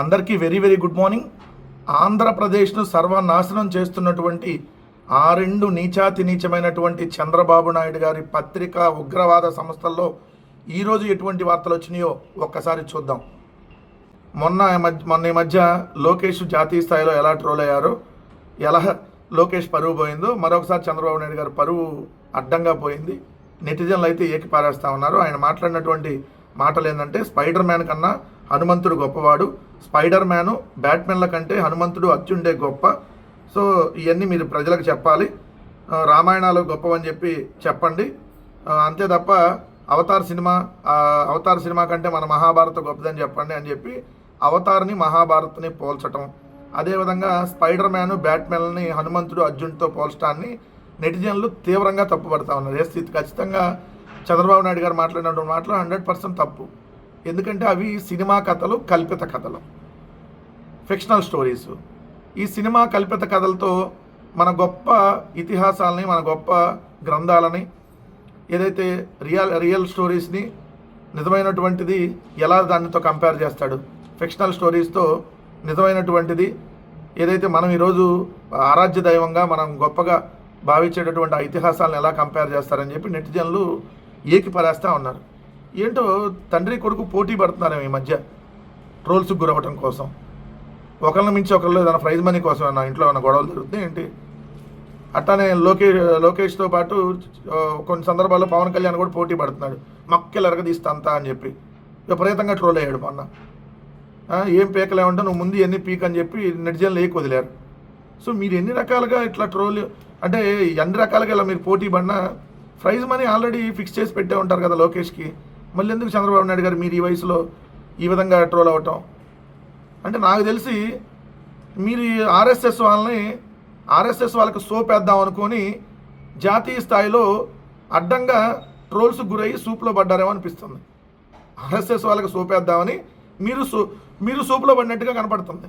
అందరికీ very very good morning. ఆంధ్రప్రదేశ్ను సర్వనాశనం చేస్తున్నటువంటి ఆ రెండు నీచాతి నీచమైనటువంటి చంద్రబాబు నాయుడు గారి పత్రిక ఉగ్రవాద సంస్థల్లో ఈరోజు ఎటువంటి వార్తలు వచ్చినాయో ఒక్కసారి చూద్దాం. మొన్న మధ్య మొన్న ఈ మధ్య లోకేష్ జాతీయ స్థాయిలో ఎలా ట్రోల్ అయ్యారో ఎలా లోకేష్ పరువు పోయిందో మరొకసారి చంద్రబాబు నాయుడు గారు పరువు అడ్డంగా పోయింది. నెటిజన్లు అయితే ఏకి పారేస్తా ఉన్నారు. ఆయన మాట్లాడినటువంటి మాటలు ఏంటంటే స్పైడర్ మ్యాన్ కన్నా హనుమంతుడు గొప్పవాడు. స్పైడర్ మ్యాను బ్యాట్మెన్ల కంటే హనుమంతుడు అత్యుండే గొప్ప. సో ఇవన్నీ మీరు ప్రజలకు చెప్పాలి. రామాయణాలు గొప్పవని చెప్పి చెప్పండి. అంతే తప్ప అవతార్ సినిమా అవతార్ సినిమా కంటే మన మహాభారత గొప్పదని చెప్పండి అని చెప్పి అవతార్ని మహాభారత్ని పోల్చటం. అదేవిధంగా స్పైడర్ మ్యాన్ బ్యాట్మెన్ని హనుమంతుడు అర్జున్తో పోల్చడాన్ని నెటిజన్లు తీవ్రంగా తప్పుపడతా ఉన్నారు. ఏ స్థితి ఖచ్చితంగా చంద్రబాబు నాయుడు గారు మాట్లాడినటువంటి మాటలు హండ్రెడ్ పర్సెంట్ తప్పు. ఎందుకంటే అవి సినిమా కథలు కల్పిత కథలు. ఫిక్షనల్ స్టోరీస్ ఈ సినిమా కల్పిత కథలతో మన గొప్ప ఇతిహాసాలని మన గొప్ప గ్రంథాలని ఏదైతే రియల్ రియల్ స్టోరీస్ని నిజమైనటువంటిది ఎలా దానితో కంపేర్ చేస్తాడు? ఫిక్షనల్ స్టోరీస్తో నిజమైనటువంటిది ఏదైతే మనం ఈరోజు ఆరాధ్య దైవంగా మనం గొప్పగా భావించేటటువంటి ఆ ఇతిహాసాలను ఎలా కంపేర్ చేస్తారని చెప్పి నెటిజన్లు ఏకిపరేస్తూ ఉన్నారు. ఏంటో తండ్రి కొడుకు పోటీ పడుతున్నారు ఈ మధ్య. ట్రోల్స్కి గురవటం కోసం. ఒకరిని మించి ఒకళ్ళు ఏదైనా ప్రైజ్ మనీ కోసం ఏమన్నా ఇంట్లో ఏమైనా గొడవలు జరుగుతుంది ఏంటి? అట్లానే లోకేష్ లోకేష్తో పాటు కొన్ని సందర్భాల్లో పవన్ కళ్యాణ్ కూడా పోటీ పడుతున్నాడు. మక్కలు ఎరగదీస్తా అంతా అని చెప్పి. విపరీతంగా ట్రోల్ అయ్యాడు మొన్న. ఏం పీకలేమంటే నువ్వు ముందు ఎన్ని పీక్ అని చెప్పి నెటిజన్లు ఏకి వదిలేరు. సో మీరు ఎన్ని రకాలుగా ఇట్లా ట్రోల్ అంటే ఎన్ని రకాలుగా ఇలా మీరు పోటీ పడినా ప్రైజ్ మనీ ఆల్రెడీ ఫిక్స్ చేసి పెట్టే ఉంటారు కదా లోకేష్కి. మళ్ళీ ఎందుకు చంద్రబాబు నాయుడు గారు మీరు ఈ వయసులో ఈ విధంగా ట్రోల్ అవ్వటం అంటే నాకు తెలిసి మీరు ఆర్ఎస్ఎస్ వాళ్ళని ఆర్ఎస్ఎస్ వాళ్ళకి సోపేద్దాం అనుకొని జాతీయ స్థాయిలో అడ్డంగా ట్రోల్స్ గురయ్యి సూప్లో పడ్డారేమో అనిపిస్తుంది. ఆర్ఎస్ఎస్ వాళ్ళకి సోపేద్దామని మీరు సూ మీరు సూప్లో పడినట్టుగా కనపడుతుంది.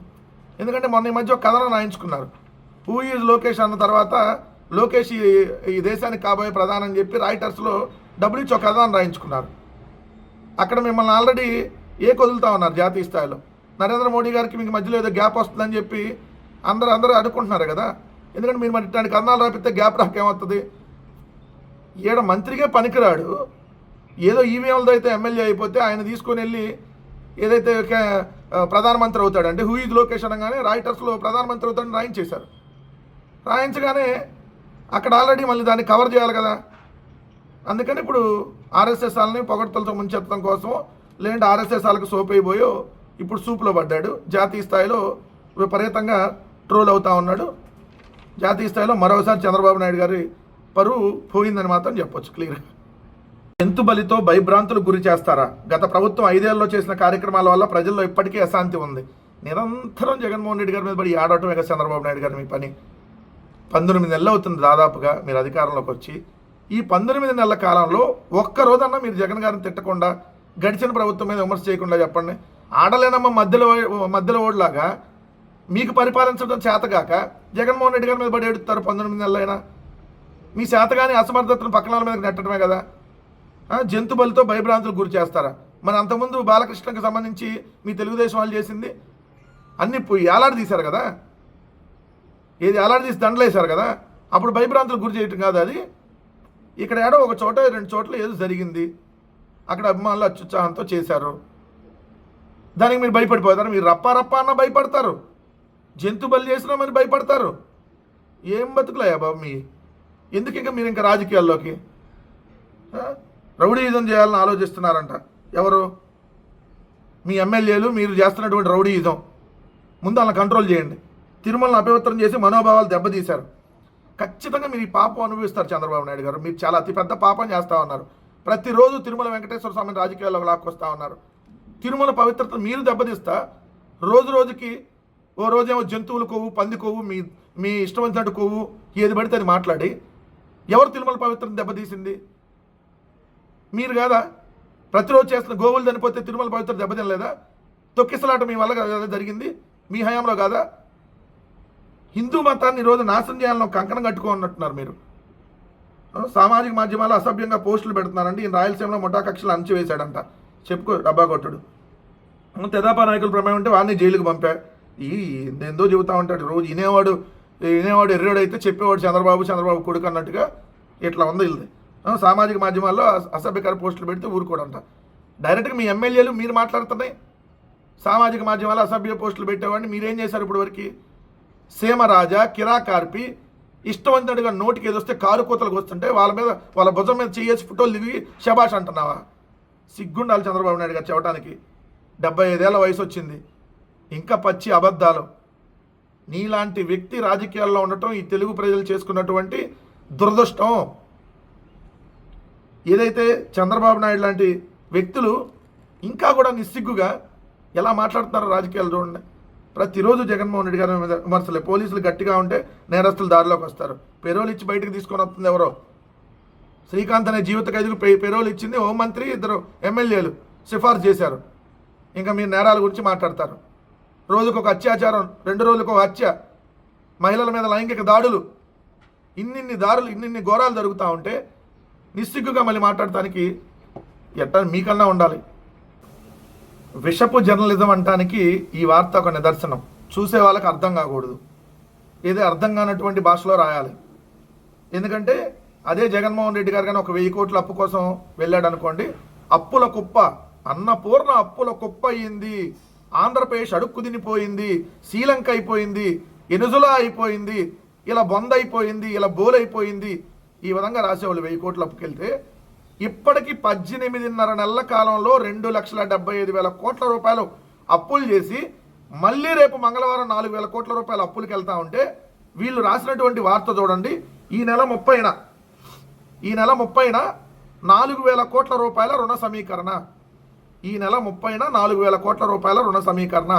ఎందుకంటే మొన్న ఈ మధ్య ఒక కథనం రాయించుకున్నారు. హూ ఈజ్ లోకేష్ అన్న తర్వాత లోకేష్ ఈ దేశానికి కాబోయే ప్రధాని అని చెప్పి రాయిటర్స్లో డబ్బులు ఇచ్చి ఒక కథనం రాయించుకున్నారు. అక్కడ మిమ్మల్ని ఆల్రెడీ ఏ కొదులుతా ఉన్నారు జాతీయ స్థాయిలో? నరేంద్ర మోడీ గారికి మీకు మధ్యలో ఏదో గ్యాప్ వస్తుందని చెప్పి అందరూ అందరూ అడుక్కుంటున్నారు కదా? ఎందుకంటే మీరు మరి ఇట్లాంటి కథనాలు రాపిస్తే గ్యాప్ రాకేమవుతుంది? ఈడ మంత్రిగా పనికిరాడు. ఏదో ఈవీఎంలతో అయితే ఎమ్మెల్యే అయిపోతే ఆయన తీసుకొని వెళ్ళి ఏదైతే ప్రధానమంత్రి అవుతాడు అంటే హూ ఈజ్ లోకేష్ అనగానే రాయిటర్స్లో ప్రధానమంత్రి అవుతాడని రాయించేశారు. రాయించగానే అక్కడ ఆల్రెడీ మళ్ళీ దాన్ని కవర్ చేయాలి కదా? అందుకని ఇప్పుడు ఆర్ఎస్ఎస్ వాళ్ళని పొగడ్తలతో ముంచెత్తడం కోసం లేదంటే ఆర్ఎస్ఎస్ వాళ్ళకి సోప్ అయిపోయో ఇప్పుడు సూపులో పడ్డాడు. జాతీయ స్థాయిలో విపరీతంగా ట్రోల్ అవుతా ఉన్నాడు. జాతీయ స్థాయిలో మరోసారి చంద్రబాబు నాయుడు గారి పరువు పోయిందని మాత్రం చెప్పొచ్చు క్లియర్గా జంతు బలితో భయభ్రాంతులు గురి చేస్తారా? గత ప్రభుత్వం ఐదేళ్ళలో చేసిన కార్యక్రమాల వల్ల ప్రజల్లో ఇప్పటికీ అశాంతి ఉంది. నిరంతరం జగన్మోహన్ రెడ్డి గారి మీద పడి ఆడటమే కదా చంద్రబాబు నాయుడు గారి మీ పని. పంతొమ్మిది నెలలు అవుతుంది దాదాపుగా మీరు అధికారంలోకి వచ్చి. ఈ పంతొమ్మిది నెలల కాలంలో ఒక్క రోజన్నా మీరు జగన్ గారిని తిట్టకుండా గడిచిన ప్రభుత్వం మీద విమర్శ చేయకుండా చెప్పండి. ఆడలేనమ్మ మధ్యలో మధ్యలో ఓడిలాగా మీకు పరిపాలించడం చేతగాక జగన్మోహన్ రెడ్డి గారి మీద పడి ఏడుస్తారు పంతొమ్మిది నెలలైనా. మీ చేతగాని అసమర్థతను పక్కన వాళ్ళ మీద నెట్టడమే కదా. జంతు బలితో భయభ్రాంతులు గురి చేస్తారా? మరి అంతకుముందు బాలకృష్ణకి సంబంధించి మీ తెలుగుదేశం వాళ్ళు చేసింది అన్ని పోయి తీశారు కదా. ఏది ఏలాడి తీసి దండలేశారు కదా. అప్పుడు భయభ్రాంతులు గురి చేయటం కాదు అది. ఇక్కడ ఏడో ఒక చోట రెండు చోట్ల ఏదో జరిగింది. అక్కడ అభిమానులు అత్యుత్సాహంతో చేశారు. దానికి మీరు భయపడిపోతారు. మీరు రప్ప రప్ప అన్న భయపడతారు. జంతు బలి చేసినా మరి భయపడతారు. ఏం బతుకులయ్యా బాబు మీ? ఎందుకు ఇంకా మీరు ఇంకా రాజకీయాల్లోకి? ఆ? రౌడీయుధం చేయాలని ఆలోచిస్తున్నారంట. ఎవరు? మీ ఎమ్మెల్యేలు మీరు చేస్తున్నటువంటి రౌడీయుధం ముందు వాళ్ళని కంట్రోల్ చేయండి. తిరుమలను అపవిత్రం చేసి మనోభావాలు దెబ్బతీశారు. ఖచ్చితంగా మీరు ఈ పాపం అనుభవిస్తారు చంద్రబాబు నాయుడు గారు. మీరు చాలా అతిపెద్ద పాపం చేస్తూ ఉన్నారు. ప్రతిరోజు తిరుమల వెంకటేశ్వర స్వామిని రాజకీయాల్లోకి లాక్కొస్తా ఉన్నారు. తిరుమల పవిత్రత మీరు దెబ్బతీస్తా రోజు రోజుకి ఓ రోజేమో జంతువులు కొవ్వు పంది కొవ్వు మీ మీ ఇష్టం వచ్చినట్టు కొవ్వు ఏది పడితే అది మాట్లాడి ఎవరు తిరుమల పవిత్రత దెబ్బతీసింది? మీరు కాదా? ప్రతిరోజు చేస్తున్న గోవులు చనిపోతే తిరుమల పవిత్ర దెబ్బతినలేదా? తొక్కిసలాట మీ వల్ల జరిగింది. మీ హయాంలో కాదా? హిందూ మతాన్ని ఈరోజు నాశనం చేయాలని కంకణం కట్టుకోన్నట్టున్నారు మీరు. సామాజిక మాధ్యమాలు అసభ్యంగా పోస్టులు పెడుతున్నారండి. ఈయన రాయలసీమలో ముఠా కక్షలు అణచివేశాడంట. చెప్పుకో డబ్బా కొట్టుడు. తెదాపా నాయకుల ప్రమేయం ఉంటే వాడిని జైలుకి పంపా. ఈ ఎందో చెబుతా ఉంటాడు. రోజు వినేవాడు వినేవాడు ఎర్రడు అయితే చెప్పేవాడు చంద్రబాబు చంద్రబాబు కొడుకు అన్నట్టుగా ఇట్లా ఉంది ఇల్లు సామాజిక మాధ్యమాల్లో అస- అసభ్యకర పోస్టులు పెడితే ఊరుకోడంట. డైరెక్ట్గా మీ ఎమ్మెల్యేలు మీరు మాట్లాడుతున్నాయి. సామాజిక మాధ్యమాల్లో అసభ్య పోస్టులు పెట్టేవాడిని మీరేం చేశారు ఇప్పటివరకు? సీమరాజా కిరాకార్పి ఇష్టవంతుడిగా నోటికి ఏదొస్తే కారు కూతలకు వస్తుంటే వాళ్ళ మీద వాళ్ళ భుజం మీద చేసి ఫోటోలు దిగి శబాష్ అంటున్నావా? సిగ్గుండాలి చంద్రబాబు నాయుడు గారు చెప్పడానికి డెబ్బై ఐదేళ్ళ వయసు వచ్చింది ఇంకా పచ్చి అబద్ధాలు. నీలాంటి వ్యక్తి రాజకీయాల్లో ఉండటం ఈ తెలుగు ప్రజలు చేసుకున్నటువంటి దురదృష్టం. ఏదైతే చంద్రబాబు నాయుడు లాంటి వ్యక్తులు ఇంకా కూడా నిస్సిగ్గుగా ఎలా మాట్లాడుతున్నారో రాజకీయాలు చూడండి. ప్రతిరోజు జగన్మోహన్ రెడ్డి గారి మీద విమర్శలే. పోలీసులు గట్టిగా ఉంటే నేరస్తులు దారిలోకి వస్తారు. పెరోలు ఇచ్చి బయటకు తీసుకొని వస్తుంది ఎవరో? శ్రీకాంత్ అనే జీవిత ఖైదుకు పెరోలు ఇచ్చింది హోంమంత్రి ఇద్దరు ఎమ్మెల్యేలు సిఫార్సు చేశారు. ఇంకా మీరు నేరాల గురించి మాట్లాడతారు. రోజుకు ఒక అత్యాచారం రెండు రోజులకు ఒక హత్య మహిళల మీద లైంగిక దాడులు. ఇన్నిన్ని దారులు ఇన్నిన్ని ఘోరాలు జరుగుతూ ఉంటే నిస్సిగ్గుగా మళ్ళీ మాట్లాడటానికి ఎట్లా మీకన్నా ఉండాలి. విషపు జర్నలిజం అంటానికి ఈ వార్త ఒక నిదర్శనం. చూసే వాళ్ళకి అర్థం కాకూడదు. ఏదో అర్థం కానటువంటి భాషలో రాయాలి. ఎందుకంటే అదే జగన్మోహన్ రెడ్డి గారు కానీ ఒక వెయ్యి కోట్ల అప్పు కోసం వెళ్ళాడు అనుకోండి అప్పుల కుప్ప అన్నపూర్ణ అప్పుల కుప్ప అయ్యింది ఆంధ్రప్రదేశ్ అడుక్కు తినిపోయింది శ్రీలంక అయిపోయింది ఎనుజులా అయిపోయింది ఇలా బొంద అయిపోయింది ఇలా బోల్ అయిపోయింది. ఈ విధంగా రాసేవాళ్ళు వెయ్యి కోట్ల అప్పుకెళ్తే ఇప్పటికి పద్దెనిమిదిన్నర నెలల కాలంలో రెండు లక్షల డెబ్బై ఐదు వేల కోట్ల రూపాయలు అప్పులు చేసి మళ్ళీ రేపు మంగళవారం నాలుగు వేల కోట్ల రూపాయల అప్పులకి వెళ్తా ఉంటే వీళ్ళు రాసినటువంటి వార్త చూడండి. ఈ నెల ముప్పైన ఈ నెల ముప్పైన నాలుగు వేల కోట్ల రూపాయల రుణ సమీకరణ. ఈ నెల ముప్పైన నాలుగు వేల కోట్ల రూపాయల రుణ సమీకరణ.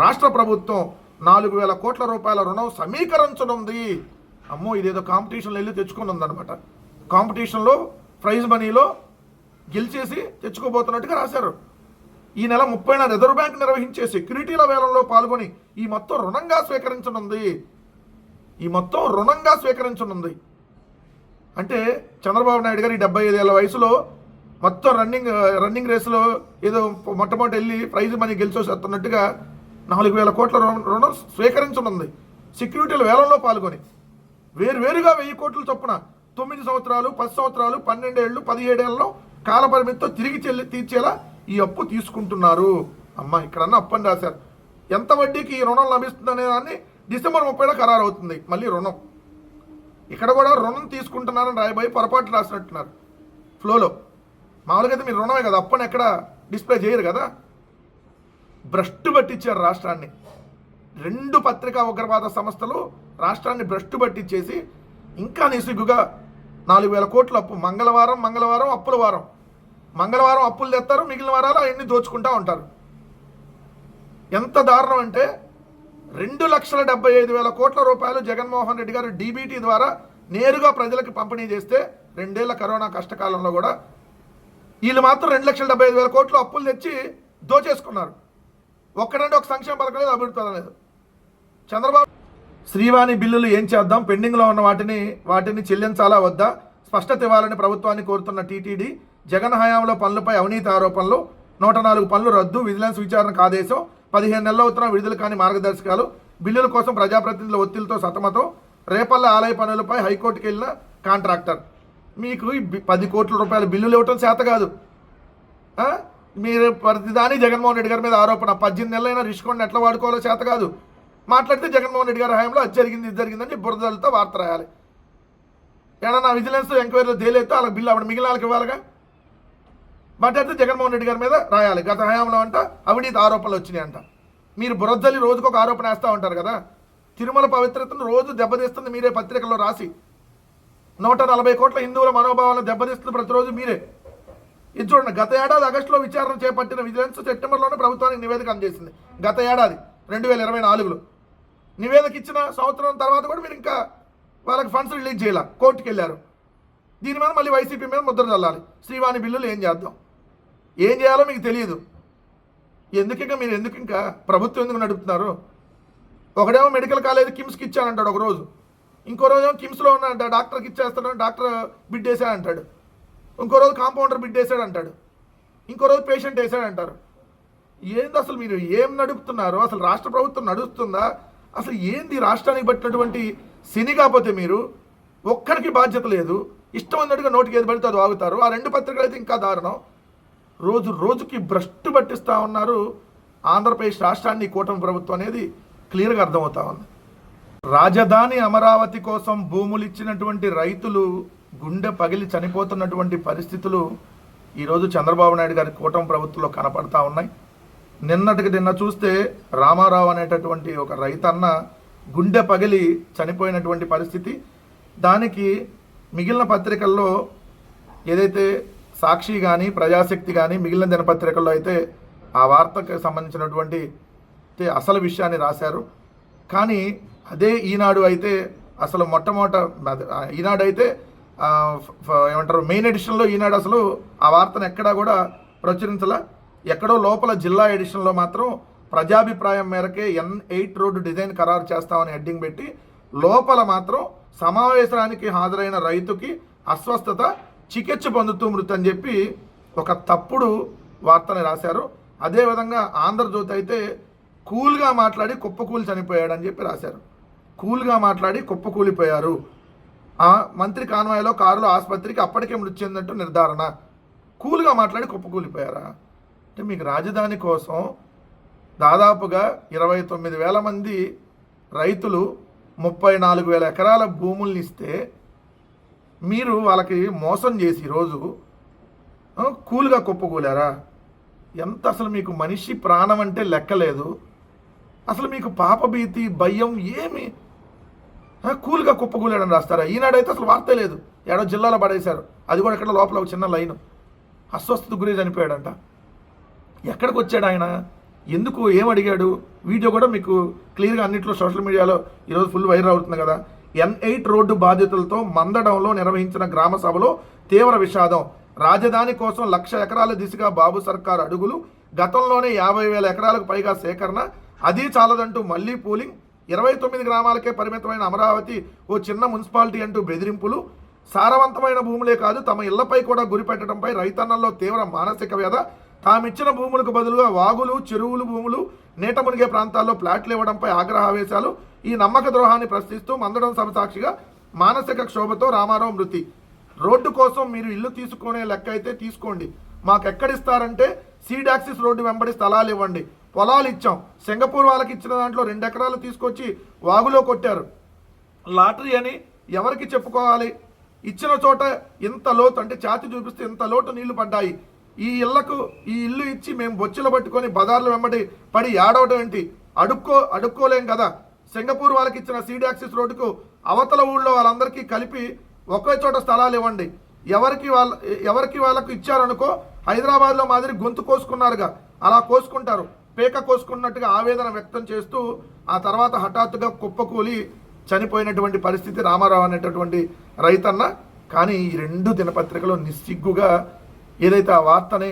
రాష్ట్ర ప్రభుత్వం నాలుగు వేల కోట్ల రూపాయల రుణం సమీకరించనుంది. అమ్మో ఇదేదో కాంపిటీషన్లో వెళ్ళి తెచ్చుకుని ఉందన్నమాట కాంపిటీషన్లో ప్రైజ్ మనీలో గెలిచేసి తెచ్చుకోబోతున్నట్టుగా రాశారు. ఈ నెల ముప్పైన రిజర్వ్ బ్యాంక్ నిర్వహించే సెక్యూరిటీల వేలంలో పాల్గొని ఈ మొత్తం రుణంగా స్వీకరించనుంది. ఈ మొత్తం రుణంగా స్వీకరించనుంది. అంటే చంద్రబాబు నాయుడు గారు ఈ డెబ్బై ఐదేళ్ళ వయసులో మొత్తం రన్నింగ్ రన్నింగ్ రేసులో ఏదో మొట్టమొదటి వెళ్ళి ప్రైజ్ మనీ గెలిచొస్తున్నట్టుగా నాలుగు వేల కోట్ల రుణం రుణం స్వీకరించనుంది. సెక్యూరిటీల వేలంలో పాల్గొని వేరువేరుగా వెయ్యి కోట్ల చొప్పున తొమ్మిది సంవత్సరాలు పది సంవత్సరాలు పన్నెండేళ్ళు పదిహేడేళ్ళలో కాలపరిమితితో తిరిగి చెల్లి తీర్చేలా ఈ అప్పు తీసుకుంటున్నారు. అమ్మ ఇక్కడన్నా అప్పు అని రాశారు. ఎంత వడ్డీకి ఈ రుణం లభిస్తుంది దాన్ని డిసెంబర్ ముప్పైలో ఖరారు అవుతుంది మళ్ళీ రుణం. ఇక్కడ కూడా రుణం తీసుకుంటున్నారని రాయబోయి పొరపాటు రాసినట్టున్నారు. ఫ్లోలో. మామూలుగా అయితే మీరు రుణమే కదా అప్పని ఎక్కడ డిస్ప్లే చేయరు కదా. భ్రష్టు పట్టించారు రాష్ట్రాన్ని. రెండు పత్రికా ఉగ్రవాద సంస్థలు రాష్ట్రాన్ని భ్రష్టు పట్టించేసి ఇంకా నిసుగుగా నాలుగు వేల కోట్ల అప్పు. మంగళవారం మంగళవారం అప్పుల వారం. మంగళవారం అప్పులు తెస్తారు మిగిలిన వారాలు అవన్నీ దోచుకుంటా ఉంటారు. ఎంత దారుణం అంటే రెండు లక్షల డెబ్బై ఐదు వేల కోట్ల రూపాయలు జగన్మోహన్ రెడ్డి గారు డీబీటీ ద్వారా నేరుగా ప్రజలకు పంపిణీ చేస్తే రెండేళ్ళ కరోనా కష్టకాలంలో కూడా వీళ్ళు మాత్రం రెండు లక్షల డెబ్బై ఐదు వేల కోట్లు అప్పులు తెచ్చి దోచేసుకున్నారు. ఒక్కడంటే ఒక సంక్షేమ పథకం లేదు అభివృద్ధి లేదు. చంద్రబాబు శ్రీవాణి బిల్లులు ఏం చేద్దాం? పెండింగ్లో ఉన్న వాటిని వాటిని చెల్లించాలా వద్దా? స్పష్టత ఇవ్వాలని ప్రభుత్వాన్ని కోరుతున్న టీటీడీ జగన్ హయాంలో పనులపై అవినీతి ఆరోపణలు నూట నాలుగు పనులు రద్దు విజిలెన్స్ విచారణకు ఆదేశం పదిహేను నెలలు ఉత్తరం విడుదల కాని మార్గదర్శకాలు బిల్లుల కోసం ప్రజాప్రతినిధుల ఒత్తిడితో సతమతం రేపల్ల ఆలయ పనులపై హైకోర్టుకి వెళ్ళిన కాంట్రాక్టర్. మీకు పది కోట్ల రూపాయల బిల్లులు ఇవ్వటం చేత కాదు. మీరు ప్రతిదాని జగన్మోహన్ రెడ్డి గారి మీద ఆరోపణ పద్దెనిమిది నెలలైనా రిషికొండ ఎట్లా వాడుకోవాలో చేత కాదు. మాట్లాడితే జగన్మోహన్ రెడ్డి గారి హయాంలో అది జరిగింది ఇది జరిగిందని బురదలతో వార్త రాయాలి. ఏడన్నా విజిలెన్స్ ఎంక్వైరీలో తేలేస్తే వాళ్ళకి బిల్లు అప్పుడు మిగిలిన వాళ్ళకి ఇవ్వాలిగా? మాట్లాడితే జగన్మోహన్ రెడ్డి గారి మీద రాయాలి. గత హయాంలో అంట అవినీతి ఆరోపణలు వచ్చినాయి అంట. మీరు బురద్దలి రోజుకు ఒక ఆరోపణ వేస్తూ ఉంటారు కదా? తిరుమల పవిత్రతను రోజు దెబ్బతీస్తుంది మీరే పత్రికల్లో రాసి. నూట నలభై కోట్ల హిందువుల మనోభావాలను దెబ్బతీస్తుంది ప్రతిరోజు మీరే. ఇది చూడండి గత ఏడాది ఆగస్టులో విచారణ చేపట్టిన విజిలెన్స్ సెప్టెంబర్లోనే ప్రభుత్వానికి నివేదిక అందజేసింది. గత ఏడాది రెండు వేల ఇరవై నాలుగులో. నివేదిక ఇచ్చిన సంవత్సరం తర్వాత కూడా మీరు ఇంకా వాళ్ళకి ఫండ్స్ రిలీజ్ చేయాల? కోర్టుకి వెళ్ళారు దీని మీద మళ్ళీ వైసీపీ మీద ముద్ర చల్లాలి శ్రీవాణి బిల్లులు ఏం చేద్దాం? ఏం చేయాలో మీకు తెలియదు. ఎందుకు ఇంకా మీరు ఎందుకు ఇంకా ప్రభుత్వం ఎందుకు నడుపుతున్నారు? ఒకడేమో మెడికల్ కాలేజ్ కిమ్స్కి ఇచ్చానంటాడు ఒక రోజు ఇంకో రోజు ఏమో కిమ్స్లో ఉన్నాడంట డాక్టర్కి ఇచ్చేస్తాడు డాక్టర్ బిడ్డేసాడు అంటాడు ఇంకో రోజు కాంపౌండర్ బిడ్డేసాడు అంటాడు ఇంకో రోజు పేషెంట్ వేసాడంటారు. ఏంది అసలు మీరు ఏం నడుపుతున్నారు? అసలు రాష్ట్ర ప్రభుత్వం నడుస్తుందా? అసలు ఏంది రాష్ట్రానికి పట్టినటువంటి శని కాకపోతే మీరు? ఒక్కరికి బాధ్యత లేదు. ఇష్టం అన్నట్టుగా నోటికి ఏది పడితే అది వాగుతారు. ఆ రెండు పత్రికలు అయితే ఇంకా దారుణం. రోజు రోజుకి భ్రష్టు పట్టిస్తూ ఉన్నారు ఆంధ్రప్రదేశ్ రాష్ట్రాన్ని కూటమి ప్రభుత్వం అనేది క్లియర్గా అర్థమవుతా ఉంది. రాజధాని అమరావతి కోసం భూములు ఇచ్చినటువంటి రైతులు గుండె పగిలి చనిపోతున్నటువంటి పరిస్థితులు ఈరోజు చంద్రబాబు నాయుడు గారి కూటమి ప్రభుత్వంలో కనపడతా ఉన్నాయి. నిన్నటికి నిన్న చూస్తే రామారావు అనేటటువంటి ఒక రైతన్న గుండె పగిలి చనిపోయినటువంటి పరిస్థితి. దానికి మిగిలిన పత్రికల్లో ఏదైతే సాక్షి కానీ ప్రజాశక్తి కానీ మిగిలిన దినపత్రికల్లో అయితే ఆ వార్తకు సంబంధించినటువంటి అసలు విషయాన్ని రాశారు. కానీ అదే ఈనాడు అయితే అసలు మొట్టమొదట ఈనాడు అయితే ఏమంటారు మెయిన్ ఎడిషన్లో ఈనాడు అసలు ఆ వార్తను ఎక్కడా కూడా ప్రచురించలా. ఎక్కడో లోపల జిల్లా ఎడిషన్లో మాత్రం ప్రజాభిప్రాయం మేరకే ఎన్ ఎయిట్ రోడ్డు డిజైన్ ఖరారు చేస్తామని హెడ్డింగ్ పెట్టి లోపల మాత్రం సమావేశానికి హాజరైన రైతుకి అస్వస్థత చికిత్స పొందుతూ మృతి అని చెప్పి ఒక తప్పుడు వార్తని రాశారు. అదేవిధంగా ఆంధ్రజ్యోతి అయితే కూల్గా మాట్లాడి కుప్పకూలి చనిపోయాడని చెప్పి రాశారు. కూల్గా మాట్లాడి కుప్పకూలిపోయారు. ఆ మంత్రి కాన్వాయ్లో కారులో ఆసుపత్రికి అప్పటికే మృతి చెందినట్టు నిర్ధారణ. కూల్గా మాట్లాడి కుప్పకూలిపోయారా? అంటే మీకు రాజధాని కోసం దాదాపుగా ఇరవై తొమ్మిది వేల మంది రైతులు ముప్పై నాలుగు వేల ఎకరాల భూముల్ని ఇస్తే మీరు వాళ్ళకి మోసం చేసి రోజు కూలుగా కూల్గా కుప్పకూలారా? ఎంత అసలు మీకు మనిషి ప్రాణం అంటే లెక్కలేదు. అసలు మీకు పాపభీతి భయం ఏమి? కూల్గా కుప్పకూలాడని రాస్తారా? ఈనాడైతే అసలు వార్తే లేదు. ఏడో జిల్లాలో పడేశారు. అది కూడా ఇక్కడ లోపల ఒక చిన్న లైన్. అస్వస్థత గురి చనిపోయాడంట. ఎక్కడికి వచ్చాడు ఆయన ఎందుకు? ఏం అడిగాడు వీడియో కూడా మీకు క్లియర్గా అన్నింటిలో సోషల్ మీడియాలో ఈరోజు ఫుల్ వైరల్ అవుతుంది కదా. ఎన్ ఎయిట్ రోడ్డు బాధితులతో మందడంలో నిర్వహించిన గ్రామ సభలో తీవ్ర విషాదం. రాజధాని కోసం లక్ష ఎకరాల దిశగా బాబు సర్కార్ అడుగులు. గతంలోనే యాభై వేల ఎకరాలకు పైగా సేకరణ. అది చాలదంటూ మళ్ళీ పూలింగ్. ఇరవై తొమ్మిది గ్రామాలకే పరిమితమైన అమరావతి ఓ చిన్న మున్సిపాలిటీ అంటూ బెదిరింపులు. సారవంతమైన భూములే కాదు తమ ఇళ్ళపై కూడా గురిపెట్టడంపై రైతన్నల్లో తీవ్ర మానసిక వ్యధ. తామిచ్చిన భూములకు బదులుగా వాగులు చెరువులు భూములు నీట మునిగే ప్రాంతాల్లో ప్లాట్లు ఇవ్వడంపై ఆగ్రహావేశాలు ఈ నమ్మక ద్రోహాన్ని ప్రశ్నిస్తూ మందడం సభ సాక్షిగా మానసిక క్షోభతో రామారావు మృతి. రోడ్డు కోసం మీరు ఇల్లు తీసుకునే లెక్క అయితే తీసుకోండి. మాకు ఎక్కడిస్తారంటే సీడాక్సిస్ రోడ్డు వెంబడి స్థలాలు ఇవ్వండి. పొలాలు ఇచ్చాం. సింగపూర్ వాళ్ళకి ఇచ్చిన దాంట్లో రెండు ఎకరాలు తీసుకొచ్చి వాగులో కొట్టారు. లాటరీ అని ఎవరికి చెప్పుకోవాలి? ఇచ్చిన చోట ఇంత లోతు అంటే ఛాతి చూపిస్తే ఇంత లోటు నీళ్ళు పడ్డాయి. ఈ ఇళ్ళకు ఈ ఇల్లు ఇచ్చి మేము బొచ్చులు పట్టుకొని బజార్లు వెంబడి పడి ఏడవటం ఏంటి? అడుక్కో అడుక్కోలేం కదా? సింగపూర్ వాళ్ళకి ఇచ్చిన సీడాక్సిస్ రోడ్డుకు అవతల ఊళ్ళో వాళ్ళందరికీ కలిపి ఒకే చోట స్థలాలు ఇవ్వండి. ఎవరికి వాళ్ళ ఎవరికి వాళ్ళకు ఇచ్చారనుకో హైదరాబాద్లో మాదిరి గొంతు కోసుకున్నారుగా. అలా కోసుకుంటారు. పేక కోసుకున్నట్టుగా ఆవేదన వ్యక్తం చేస్తూ ఆ తర్వాత హఠాత్తుగా కుప్పకూలి చనిపోయినటువంటి పరిస్థితి రామారావు అనేటటువంటి రైతన్న. కానీ ఈ రెండు దినపత్రికలు నిస్సిగ్గుగా ఏదైతే ఆ వార్తని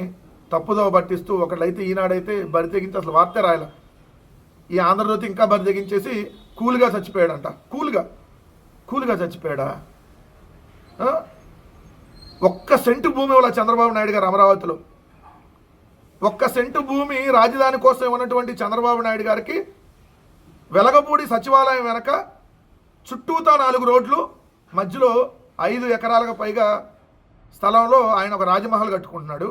తప్పుదోవ పట్టిస్తూ ఒకళ్ళైతే ఈనాడైతే బరి తెగించి అసలు వార్తే రాయాల. ఈ ఆంధ్రజ్యోతి ఇంకా బరి తెగించేసి కూల్గా చచ్చిపోయాడంట. కూల్గా. కూల్గా చచ్చిపోయాడా? ఒక్క సెంటు భూమి వల్ల చంద్రబాబు నాయుడు గారు అమరావతిలో. ఒక్క సెంటు భూమి రాజధాని కోసం ఉన్నటువంటి చంద్రబాబు నాయుడు గారికి వెలగపూడి సచివాలయం వెనక చుట్టూతా నాలుగు రోడ్లు మధ్యలో ఐదు ఎకరాలకు పైగా స్థలంలో ఆయన ఒక రాజమహల్ కట్టుకుంటున్నాడు.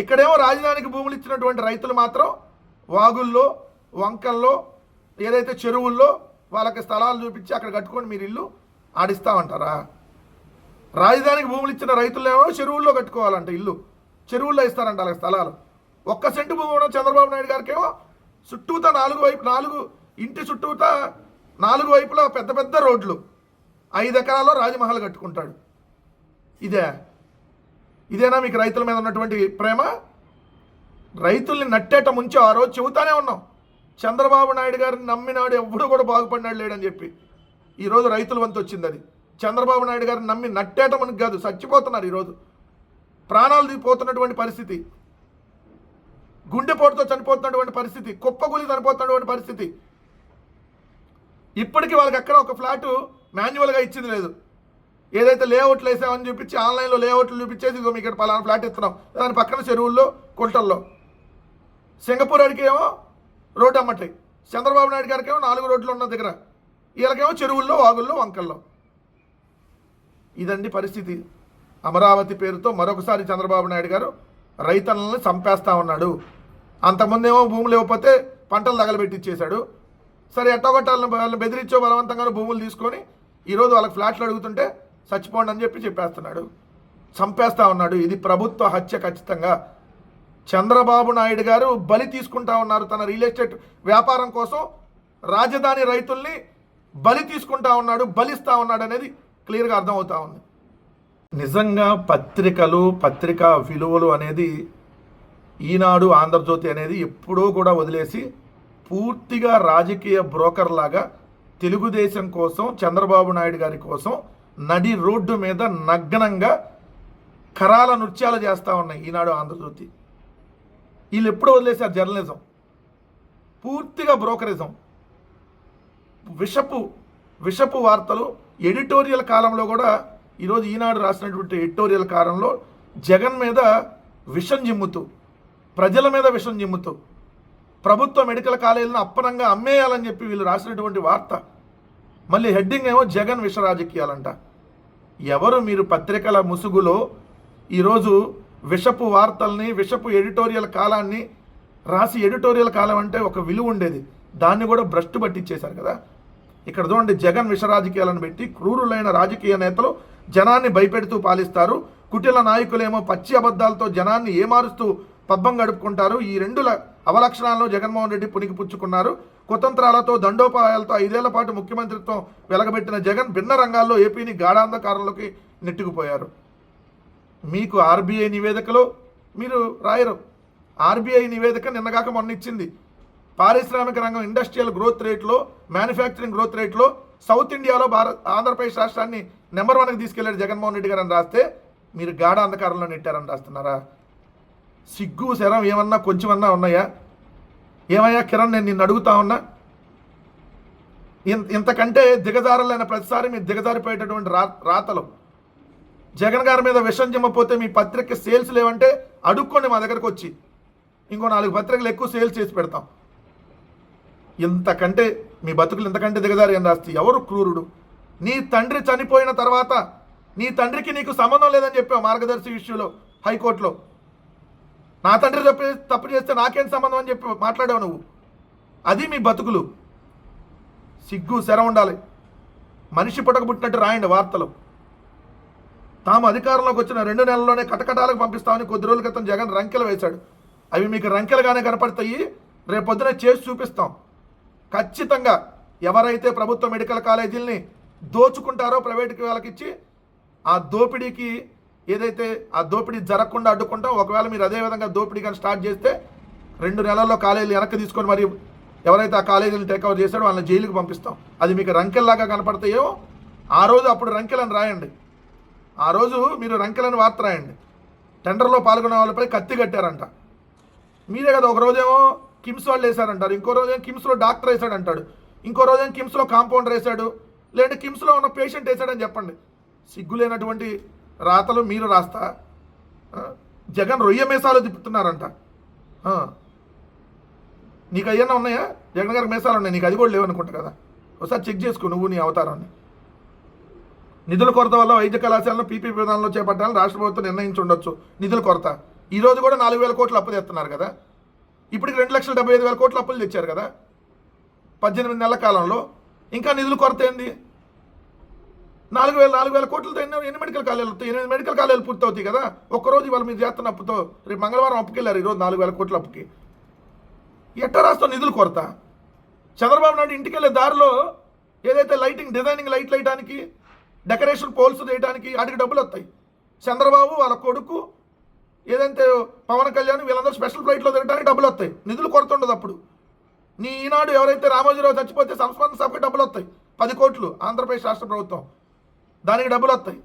ఇక్కడేమో రాజధానికి భూములు ఇచ్చినటువంటి రైతులు మాత్రం వాగుల్లో వంకల్లో ఏదైతే చెరువుల్లో వాళ్ళకి స్థలాలు చూపించి అక్కడ కట్టుకొని మీరు ఇల్లు ఆడిస్తామంటారా? రాజధానికి భూములు ఇచ్చిన రైతులేమో చెరువుల్లో కట్టుకోవాలంట ఇల్లు. చెరువుల్లో ఇస్తారంట వాళ్ళకి స్థలాలు. ఒక్క సెంటు భూమి ఉన్న చంద్రబాబు నాయుడు గారికి ఏమో చుట్టూతా నాలుగు వైపు నాలుగు ఇంటి చుట్టూతా నాలుగు వైపులా పెద్ద పెద్ద రోడ్లు. ఐదు ఎకరాల్లో రాజమహల్ కట్టుకుంటాడు. ఇదే. ఇదేనా మీకు రైతుల మీద ఉన్నటువంటి ప్రేమ? రైతుల్ని నట్టేట ముంచి ఆ రోజు చెబుతానే ఉన్నాం. చంద్రబాబు నాయుడు గారిని నమ్మినాడు ఎవ్వడు కూడా బాగుపడినాడు లేడని చెప్పి. ఈరోజు రైతుల వంతు వచ్చింది అది. చంద్రబాబు నాయుడు గారిని నమ్మి నట్టేట మనకు కాదు చచ్చిపోతున్నారు ఈరోజు ప్రాణాలు పోతున్నటువంటి పరిస్థితి. గుండెపోటుతో చనిపోతున్నటువంటి పరిస్థితి. కుప్పగులి చనిపోతున్నటువంటి పరిస్థితి. ఇప్పటికీ వాళ్ళకి అక్కడ ఒక ఫ్లాట్ మాన్యువల్గా ఇచ్చింది లేదు. ఏదైతే లేఅవుట్లు వేసామని చూపించి ఆన్లైన్లో లేఅవుట్లు చూపించేసి ఇదిగో ఇక్కడ పలానా ఫ్లాట్ ఇస్తున్నాం. దాని పక్కన చెరువుల్లో కుంటల్లో. సింగపూర్ అడిగేమో ఏమో రోడ్డు అమ్మట్లే. చంద్రబాబు నాయుడు గారికి ఏమో నాలుగు రోడ్లు ఉన్న దగ్గర. వీళ్ళకేమో చెరువుల్లో వాగుల్లో వంకల్లో. ఇదండి పరిస్థితి. అమరావతి పేరుతో మరొకసారి చంద్రబాబు నాయుడు గారు రైతన్నల్ని చంపేస్తా ఉన్నాడు. అంతకుముందేమో భూములు ఇవ్వకపోతే పంటలు తగలబెట్టిచ్చేశాడు. సరే ఎట్టగొట్టాలను వాళ్ళని బెదిరించో బలవంతంగానూ భూములు తీసుకొని ఈరోజు వాళ్ళకి ఫ్లాట్లు అడుగుతుంటే చచ్చిపోండి అని చెప్పి చెప్పేస్తున్నాడు. చంపేస్తా ఉన్నాడు. ఇది ప్రభుత్వ హత్య ఖచ్చితంగా. చంద్రబాబు నాయుడు గారు బలి తీసుకుంటా ఉన్నారు. తన రియల్ ఎస్టేట్ వ్యాపారం కోసం రాజధాని రైతుల్ని బలి తీసుకుంటా ఉన్నాడు బలిస్తా ఉన్నాడు అనేది క్లియర్గా అర్థమవుతా ఉంది. నిజంగా పత్రికలు పత్రికా విలువలు అనేది ఈనాడు ఆంధ్రజ్యోతి అనేది ఎప్పుడూ కూడా వదిలేసి పూర్తిగా రాజకీయ బ్రోకర్ లాగా తెలుగుదేశం కోసం చంద్రబాబు నాయుడు గారి కోసం నడి రోడ్డు మీద నగ్నంగా కరాల నృత్యాలు చేస్తూ ఉన్నాయి ఈనాడు ఆంధ్రజ్యోతి. వీళ్ళు ఎప్పుడు వదిలేశారు జర్నలిజం. పూర్తిగా బ్రోకరిజం. విషపు విషపు వార్తలు ఎడిటోరియల్ కాలంలో కూడా ఈరోజు ఈనాడు రాసినటువంటి ఎడిటోరియల్ కాలంలో జగన్ మీద విషం జిమ్ముతూ ప్రజల మీద విషం జిమ్ముతూ ప్రభుత్వ మెడికల్ కాలేజీలను అప్పనంగా అమ్మేయాలని చెప్పి వీళ్ళు రాసినటువంటి వార్త. మళ్ళీ హెడ్డింగ్ ఏమో జగన్ విష రాజకీయాలంట ఎవరు మీరు పత్రికల ముసుగులో ఈరోజు విషపు వార్తల్ని విషపు ఎడిటోరియల్ కాలాన్ని రాసి ఎడిటోరియల్ కాలం అంటే ఒక విలువ ఉండేది. దాన్ని కూడా భ్రష్టు పట్టించేశారు కదా. ఇక్కడ చూడండి జగన్ విష రాజకీయాలను పెట్టి క్రూరులైన రాజకీయ నేతలు జనాన్ని భయపెడుతూ పాలిస్తారు. కుటిల నాయకులేమో పచ్చి అబద్ధాలతో జనాన్ని ఏమారుస్తూ పబ్బం గడుపుకుంటారు. ఈ రెండు ల- అవలక్షణాలను జగన్మోహన్ రెడ్డి పుణికిపుచ్చుకున్నారు కుతంత్రాలతో దండోపాయాలతో ఐదేళ్ళ పాటు ముఖ్యమంత్రిత్వం వెలగబెట్టిన జగన్ భిన్న రంగాల్లో ఏపీని గాఢాంధకారంలోకి నెట్టుకుపోయారు. మీకు ఆర్బీఐ నివేదికలో మీరు రాయరు. ఆర్బీఐ నివేదిక నిన్నగాక మొన్న ఇచ్చింది పారిశ్రామిక రంగం ఇండస్ట్రియల్ గ్రోత్ రేట్లో మ్యానుఫ్యాక్చరింగ్ గ్రోత్ రేట్లో సౌత్ ఇండియాలో భారత్ ఆంధ్రప్రదేశ్ రాష్ట్రాన్ని నెంబర్ వన్కి తీసుకెళ్ళాడు జగన్మోహన్ రెడ్డి గారు అని రాస్తే మీరు గాఢ అంధకారంలో నెట్టారని రాస్తున్నారా? సిగ్గు శరం ఏమన్నా కొంచెమన్నా ఉన్నాయా? ఏమయ్యా కిరణ్ నేను నిన్ను అడుగుతా ఉన్నా? ఇంతకంటే దిగజారలైన ప్రతిసారి మీరు దిగజారిపోయేటటువంటి రా రాతలు. జగన్ గారి మీద విషం చెమ్మపోతే మీ పత్రిక సేల్స్ లేవంటే అడుక్కోండి మా దగ్గరకు వచ్చి. ఇంకో నాలుగు పత్రికలు ఎక్కువ సేల్స్ చేసి పెడతాం. ఇంతకంటే మీ బతుకులు ఇంతకంటే దిగజారి అని రాస్తే ఎవరు క్రూరుడు? నీ తండ్రి చనిపోయిన తర్వాత నీ తండ్రికి నీకు సంబంధం లేదని చెప్పావు మార్గదర్శి ఇష్యూలో హైకోర్టులో. నా తండ్రి తప్పు తప్పు చేస్తే నాకేం సంబంధం అని చెప్పి మాట్లాడావు నువ్వు. అది మీ బతుకులు. సిగ్గు శర ఉండాలి. మనిషి పుట్టక పుట్టినట్టు రాయండి వార్తలు. తాము అధికారంలోకి వచ్చిన రెండు నెలల్లోనే కటకటాలకు పంపిస్తామని కొద్ది రోజుల క్రితం జగన్ రంకెలు వేశాడు. అవి మీకు రంకెలుగానే కనపడతాయి. రేపొద్దున చేసి చూపిస్తాం. ఖచ్చితంగా ఎవరైతే ప్రభుత్వ మెడికల్ కాలేజీల్ని దోచుకుంటారో ప్రైవేట్కి వాళ్ళకి ఇచ్చి ఆ దోపిడీకి ఏదైతే ఆ దోపిడీ జరగకుండా అడ్డుకుంటాం ఒకవేళ మీరు అదే విధంగా దోపిడీ కానీ స్టార్ట్ చేస్తే రెండు నెలల్లో కాలేజీలు వెనక్కి తీసుకొని మరి ఎవరైతే ఆ కాలేజీలు టేక్ఓవర్ చేశాడో వాళ్ళని జైలుకి పంపిస్తాం. అది మీకు రంకెల్లాగా కనపడతాయో ఆ రోజు అప్పుడు రంకెలను రాయండి. ఆ రోజు మీరు రంకెలను వార్త రాయండి. టెండర్లో పాల్గొనే వాళ్ళపై కత్తి కట్టారంట. మీరే కదా ఒక రోజేమో కిమ్స్ వాళ్ళు వేశారంటారు ఇంకో రోజేమో కిమ్స్లో డాక్టర్ వేశాడు అంటాడు ఇంకో రోజేమో కిమ్స్లో కాంపౌండర్ వేశాడు లేదంటే కిమ్స్లో ఉన్న పేషెంట్ వేశాడని చెప్పండి. సిగ్గులేనటువంటి రాతలు మీరు రాస్తా. జగన్ రొయ్య మేసాలు తిప్పుతున్నారంట. నీకు అయ్యన్నా ఉన్నాయా? జగన్ గారికి మేసాలు ఉన్నాయి. నీకు అది కూడా లేవనుకుంటా కదా. ఒకసారి చెక్ చేసుకో నువ్వు నీ అవతారాన్ని. నిధుల కొరత వల్ల వైద్య కళాశాలను పీపీ విధానంలో చేపట్టాలని రాష్ట్ర ప్రభుత్వం నిర్ణయించి ఉండొచ్చు నిధుల కొరత. ఈరోజు కూడా నాలుగు వేల కోట్లు అప్పు తెస్తున్నారు కదా. ఇప్పటికి రెండు లక్షల డెబ్బై ఐదు వేల కోట్లు అప్పులు తెచ్చారు కదా. పద్దెనిమిది నెలల కాలంలో. ఇంకా నిధుల కొరత ఏంది? నాలుగు వేల నాలుగు వేల కోట్లతో ఎన్ని ఎన్ని మెడికల్ కాలేజీలు వస్తాయి? ఎనిమిది మెడికల్ కాలేజీలు పూర్తవుతాయి కదా? ఒక్కరోజు ఇవాళ మీరు చేస్తున్న అప్పుతో రేపు మంగళవారం అప్పుకెళ్ళారు ఈరోజు నాలుగు వేల కోట్ల అప్పుకి. ఎట్ట రాష్ట్రం నిధులు కొరత? చంద్రబాబు నాయుడు ఇంటికి వెళ్ళే దారిలో ఏదైతే లైటింగ్ డిజైనింగ్ లైట్లు వేయడానికి డెకరేషన్ పోల్స్ వేయడానికి వాటికి డబ్బులు వస్తాయి. చంద్రబాబు వాళ్ళ కొడుకు ఏదైతే పవన్ కళ్యాణ్ వీళ్ళందరూ స్పెషల్ ఫ్లైట్లో తిరగడానికి డబ్బులు వస్తాయి. నిధులు కొరత ఉండదు అప్పుడు. నీ ఈనాడు ఎవరైతే రామోజీరావు చచ్చిపోతే సంస్మరణ సభకి డబ్బులు వస్తాయి. పది కోట్లు ఆంధ్రప్రదేశ్ రాష్ట్ర ప్రభుత్వం. దానికి డబ్బులు వస్తాయి.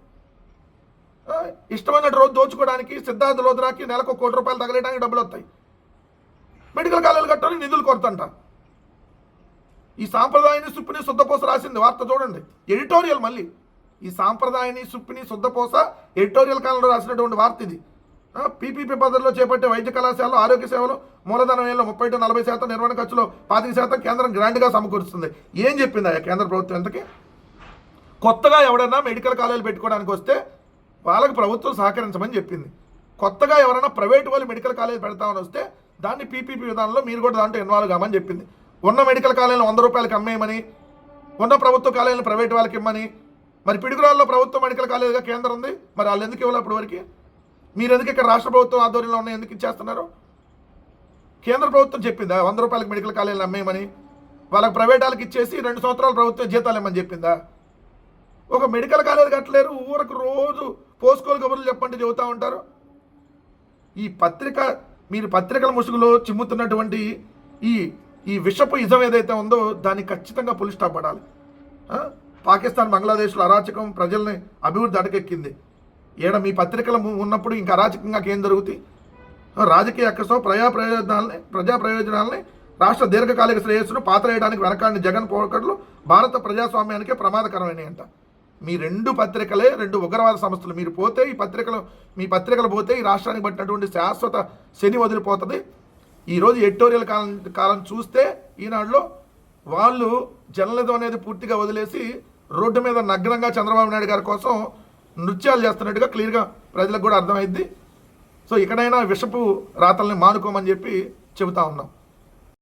ఇష్టమైన రోజు దోచుకోవడానికి సిద్ధార్థ లోతురాకి నెలకు కోటి రూపాయలు తగలేయడానికి డబ్బులు వస్తాయి. మెడికల్ కాలేజీలు కట్టాలని నిధులు కొరతంట. ఈ సాంప్రదాయాన్ని సుప్పిని శుద్ధపోస రాసింది వార్త చూడండి. ఎడిటోరియల్ మళ్ళీ. ఈ సాంప్రదాయాన్ని సుప్పిని శుద్ధపోస ఎడిటోరియల్ కాలంలో రాసినటువంటి వార్త ఇది. పీపీపీ పద్ధతిలో చేపట్టే వైద్య కళాశాలలో ఆరోగ్య సేవలు మూలధన ఏళ్ళు ముప్పై టు నలభై శాతం నిర్వహణ ఖర్చులో పాతిక శాతం కేంద్రం గ్రాండ్గా సమకూరుస్తుంది. ఏం చెప్పింది ఆ కేంద్ర ప్రభుత్వం ఎంతకి కొత్తగా ఎవడైనా మెడికల్ కాలేజీలు పెట్టుకోవడానికి వస్తే వాళ్ళకి ప్రభుత్వం సహకరించమని చెప్పింది. కొత్తగా ఎవరైనా ప్రైవేట్ వాళ్ళు మెడికల్ కాలేజ్ పెడతామని వస్తే దాన్ని పీపీపీ విధానంలో మీరు కూడా దాంట్లో ఇన్వాల్వ్ కామని చెప్పింది. ఉన్న మెడికల్ కాలేజీలు వంద రూపాయలకి అమ్మేయమని ఉన్న ప్రభుత్వ కాలేజీలు ప్రైవేట్ వాళ్ళకి ఇమ్మని మరి పిడుగురాల్లో ప్రభుత్వ మెడికల్ కాలేజీగా కేంద్రం ఉంది మరి వాళ్ళు ఎందుకు ఇవ్వాలి అప్పటి వరకు? మీరు ఎందుకు ఇక్కడ రాష్ట్ర ప్రభుత్వం ఆధ్వర్యంలో ఉన్న ఎందుకు ఇచ్చేస్తున్నారు? కేంద్ర ప్రభుత్వం చెప్పిందా వంద రూపాయలకి మెడికల్ కాలేజీలు అమ్మేయమని? వాళ్ళకి ప్రైవేట్ వాళ్ళకి ఇచ్చేసి రెండు సంవత్సరాలు ప్రభుత్వం జీతాలు ఇమ్మని చెప్పిందా? ఒక మెడికల్ కాలేజ్ కట్టలేరు ఊరకు రోజు పోసుకోలు కబుర్లు చెప్పండి చెబుతూ ఉంటారు. ఈ పత్రిక మీరు పత్రికల ముసుగులో చిమ్ముతున్నటువంటి ఈ ఈ విషపు ఇజం ఏదైతే ఉందో దాన్ని ఖచ్చితంగా పులి స్టాప్ పడాలి. పాకిస్తాన్ బంగ్లాదేశ్లో అరాచకం ప్రజల్ని అభివృద్ధి అడకెక్కింది ఈడ మీ పత్రికలు ఉన్నప్పుడు ఇంకా అరాచకంగా ఏం జరుగుతాయి? రాజకీయ అక్కసం ప్రజా ప్రయోజనాలని ప్రజా ప్రయోజనాలని రాష్ట్ర దీర్ఘకాలిక శ్రేయస్సును పాతరేయడానికి వెనకాడిన జగన్ పోకడలు భారత ప్రజాస్వామ్యానికే ప్రమాదకరమైనవి అంట మీ రెండు పత్రికలే రెండు ఉగ్రవాద సంస్థలు. మీరు పోతే ఈ పత్రికలు మీ పత్రికలు పోతే ఈ రాష్ట్రానికి పట్టినటువంటి శాశ్వత శని వదిలిపోతుంది. ఈరోజు ఎడిటోరియల్ కాలం కాలం చూస్తే ఈనాడులో వాళ్ళు జర్నలిజం అనేది పూర్తిగా వదిలేసి రోడ్డు మీద నగ్నంగా చంద్రబాబు నాయుడు గారి కోసం నృత్యాలు చేస్తున్నట్టుగా క్లియర్గా ప్రజలకు కూడా అర్థమైంది సో ఇక్కడైనా విషపు రాతల్ని మానుకోమని చెప్పి చెబుతా ఉన్నాం.